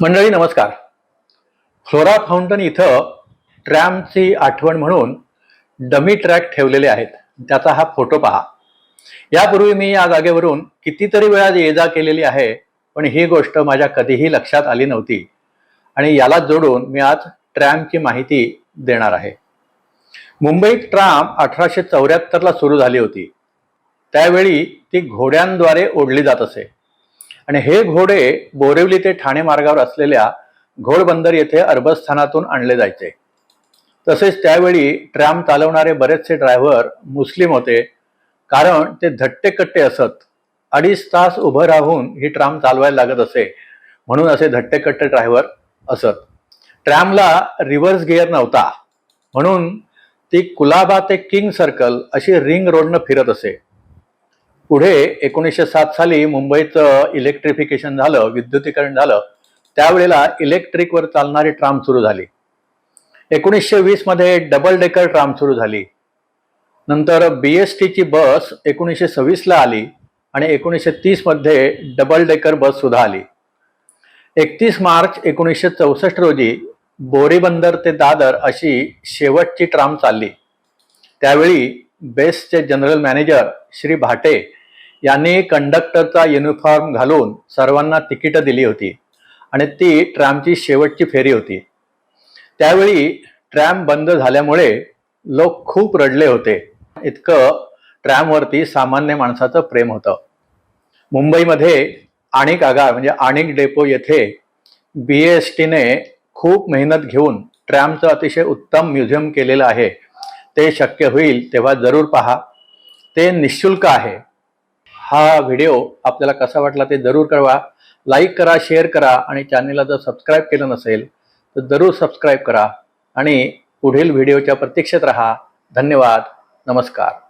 मंडळी नमस्कार. Flora fountain इथं ट्रॅमची आठवण म्हणून डमी ट्रॅक ठेवलेले आहेत. त्याचा हा फोटो पहा. यापूर्वी मी या जागेवरून कितीतरी वेळा ये जा केलेली आहे पण ही गोष्ट माझ्या कधीही लक्षात आली नव्हती. आणि याला जोडून मी आज ट्रॅमची माहिती देणार आहे. मुंबईत ट्राम अठराशे चौऱ्याहत्तरला सुरू झाली होती. त्यावेळी ती घोड्यांद्वारे ओढली जात असे. आणि हे घोडे बोरिवली ते ठाणे मार्गावर असलेल्या घोडबंदर येथे अरबस्थानातून आणले जायचे. तसेच त्यावेळी ट्रॅम चालवणारे बरेचसे ड्रायव्हर मुस्लिम होते. कारण ते धट्टे कट्टे असत. अडीच तास उभं राहून ही ट्राम चालवायला लागत असे. म्हणून असे धट्टे कट्टे ड्रायव्हर असत. ट्रॅमला रिव्हर्स गिअर नव्हता. म्हणून ती कुलाबा ते किंग सर्कल अशी रिंग रोडनं फिरत असे. पुढे एकोणीसशे सात साली मुंबईचं इलेक्ट्रिफिकेशन झालं विद्युतीकरण झालं त्यावेळेला इलेक्ट्रिकवर चालणारी ट्राम सुरू झाली. एकोणीसशे वीसमध्ये डबल डेकर ट्राम सुरू झाली. नंतर बी एस टीची बस एकोणीसशे सव्वीसला आली आणि एकोणीसशे तीसमध्ये डबल डेकर बस सुद्धा आली. एकतीस मार्च एकोणीसशे चौसष्ट रोजी बोरीबंदर ते दादर अशी शेवटची ट्राम चालली. त्यावेळी बेस्टचे जनरल मॅनेजर श्री भाटे यांनी कंडक्टरचा युनिफॉर्म घालून सर्वांना तिकीटं दिली होती. आणि ती ट्रॅमची शेवटची फेरी होती. त्यावेळी ट्रॅम बंद झाल्यामुळे लोक खूप रडले होते. इतकं ट्रॅमवरती सामान्य माणसाचं प्रेम होतं. मुंबईमध्ये आणिक आगार म्हणजे आणिक डेपो येथे बी एस टीने खूप मेहनत घेऊन ट्रॅमचं अतिशय उत्तम म्युझियम केलेलं आहे. ते शक्य होईल तेव्हा जरूर पहा. ते निशुल्क आहे. हा व्हिडिओ आपल्याला कसा वाटला ते जरूर कळवा. लाईक करा शेअर करा आणि चॅनेलला जर सबस्क्राईब केलं नसेल तर जरूर सबस्क्राईब करा आणि पुढील व्हिडिओच्या प्रतीक्षेत राहा. धन्यवाद. नमस्कार.